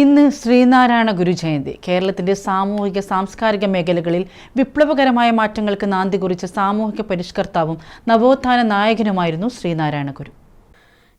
ഇന്ന് ശ്രീനാരായണ ഗുരു ജയന്തി. കേരളത്തിന്റെ സാമൂഹിക സാംസ്കാരിക മേഖലകളിൽ വിപ്ലവകരമായ മാറ്റങ്ങൾക്ക് നാന്തി കുറിച്ച സാമൂഹിക പരിഷ്കർത്താവും നവോത്ഥാന നായകനുമായിരുന്നു ശ്രീനാരായണ ഗുരു.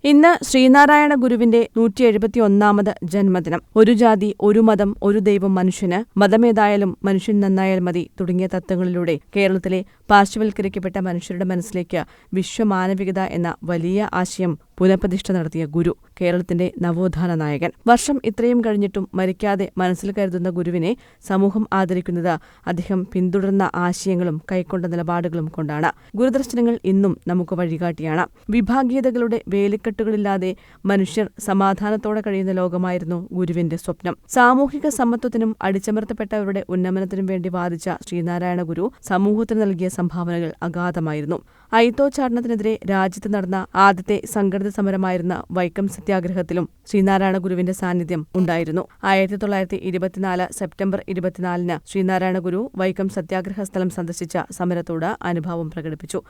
ഇന്ന് ശ്രീനാരായണ ഗുരുവിന്റെ നൂറ്റി എഴുപത്തി ഒന്നാമത് ജന്മദിനം. ഒരു ജാതി ഒരു മതം ഒരു ദൈവം മനുഷ്യന് മതമേതായാലും മനുഷ്യൻ നന്നായാൽ മതി തുടങ്ങിയ തത്വങ്ങളിലൂടെ കേരളത്തിലെ പാർശ്വവൽക്കരിക്കപ്പെട്ട മനുഷ്യരുടെ മനസ്സിലേക്ക് വിശ്വമാനവികത എന്ന വലിയ ആശയം പുനഃപ്രതിഷ്ഠ നടത്തിയ ഗുരു കേരളത്തിന്റെ നവോത്ഥാന നായകൻ. വർഷം ഇത്രയും കഴിഞ്ഞിട്ടും മരിക്കാതെ മനസ്സിൽ കരുതുന്ന ഗുരുവിനെ സമൂഹം ആദരിക്കുന്നത് അദ്ദേഹം പിന്തുടർന്ന ആശയങ്ങളും കൈക്കൊണ്ട നിലപാടുകളും കൊണ്ടാണ്. ഗുരുദർശനങ്ങൾ ഇന്നും നമുക്ക് വഴികാട്ടിയാണ്. വിഭാഗീയതകളുടെ വേലിക്കെട്ടുകളില്ലാതെ മനുഷ്യർ സമാധാനത്തോടെ കഴിയുന്ന ലോകമായിരുന്നു ഗുരുവിന്റെ സ്വപ്നം. സാമൂഹിക സമത്വത്തിനും അടിച്ചമർത്തപ്പെട്ടവരുടെ ഉന്നമനത്തിനും വേണ്ടി വാദിച്ച ശ്രീനാരായണ ഗുരു സമൂഹത്തിന് നൽകിയ സംഭാവനകൾ അഗാധമായിരുന്നു. അയിത്തോച്ചാടനത്തിനെതിരെ രാജ്യത്ത് നടന്ന ആദ്യത്തെ സംഘടിത സമരമായിരുന്ന വൈക്കം സത്യാഗ്രഹത്തിലും ശ്രീനാരായണ ഗുരുവിന്റെ സാന്നിധ്യം ഉണ്ടായിരുന്നു. ആയിരത്തി തൊള്ളായിരത്തി ഇരുപത്തിനാല് സെപ്റ്റംബർ ഇരുപത്തിനാലിന് ശ്രീനാരായണ ഗുരു വൈക്കം സത്യാഗ്രഹ സ്ഥലം സന്ദർശിച്ച സമരത്തോട് അനുഭാവം പ്രകടിപ്പിച്ചു.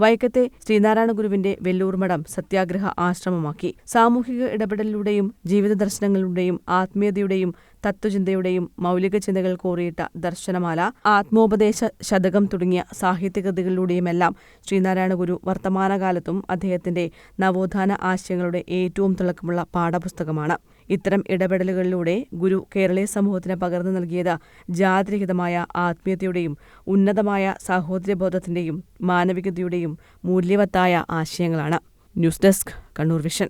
വൈക്കത്തെ ശ്രീനാരായണ ഗുരുവിന്റെ വെല്ലൂർ മഠം സത്യാഗ്രഹ ആശ്രമമാക്കി. സാമൂഹിക ഇടപെടലിലൂടെയും ജീവിത ദർശനങ്ങളിലൂടെയും ആത്മീയതയുടെയും തത്വചിന്തയുടെയും മൗലിക ചിന്തകൾ കോറിയിട്ട ദർശനമാല ആത്മോപദേശ ശതകം തുടങ്ങിയ സാഹിത്യകൃതികളിലൂടെയുമെല്ലാം ശ്രീനാരായണ ഗുരു വർത്തമാനകാലത്തും അദ്ദേഹത്തിന്റെ നവോത്ഥാന ആശയങ്ങളുടെ ഏറ്റവും തിളക്കമുള്ള പാഠപുസ്തകമാണ്. ഇത്തരം ഇടപെടലുകളിലൂടെ ഗുരു കേരളീയ സമൂഹത്തിന് പകർന്നു നൽകിയത് ജാതിരഹിതമായ ആത്മീയതയുടെയും ഉന്നതമായ സാഹോദര്യബോധത്തിന്റെയും മാനവികതയുടെയും മൂല്യവത്തായ ആശയങ്ങളാണ്. News desk Kannur vision.